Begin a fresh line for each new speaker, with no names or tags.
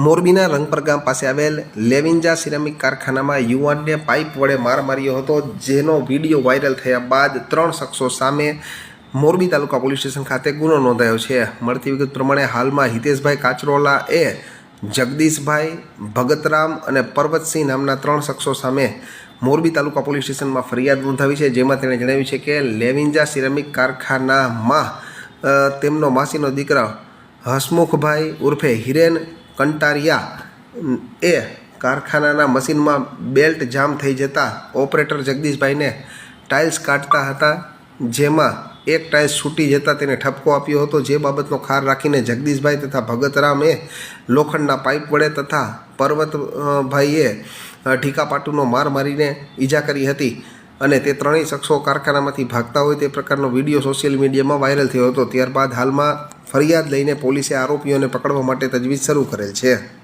મોરબીના રંગપર ગામ પાસે આવેલ લેવિંજા સિરામિક કારખાનામાં યુવાનને પાઇપ વડે માર માર્યો હતો, જેનો વીડિયો વાયરલ થયા બાદ ત્રણ શખ્સો સામે મોરબી તાલુકા પોલીસ સ્ટેશન ખાતે ગુનો નોંધાયો છે. મળતી વિગત પ્રમાણે હાલમાં હિતેશભાઈ કાચરોલા એ જગદીશભાઈ ભગતરામ અને પર્વતસિંહ નામના ત્રણ શખ્સો સામે મોરબી તાલુકા પોલીસ સ્ટેશનમાં ફરિયાદ નોંધાવી છે, જેમાં તેણે જણાવ્યું છે કે લેવિંજા સિરામિક કારખાનામાં તેમનો માસીનો દીકરા હસમુખભાઈ ઉર્ફે હિરેન કંટારિયા એ કારખાનાના મશીનમાં બેલ્ટ જામ થઈ જતાં ઓપરેટર જગદીશભાઈને ટાઇલ્સ કાઢતા હતા, જેમાં એક ટાઇલ્સ છૂટી જતાં તેને ઠપકો આપ્યો હતો. જે બાબતનો ખાર રાખીને જગદીશભાઈ તથા ભગતરામે લોખંડના પાઇપ વડે તથા પર્વતભાઈએ ઢીકાપાટુનો માર મારીને ઈજા કરી હતી અને તે ત્રણેય શખ્સો કારખાનામાંથી ભાગતા હોય તે પ્રકારનો વીડિયો સોશિયલ મીડિયામાં વાયરલ થયો હતો. ત્યારબાદ હાલમાં ફરિયાદ લઈને પોલીસે આરોપીઓને પકડવા માટે તજવીજ શરૂ કરેલ છે.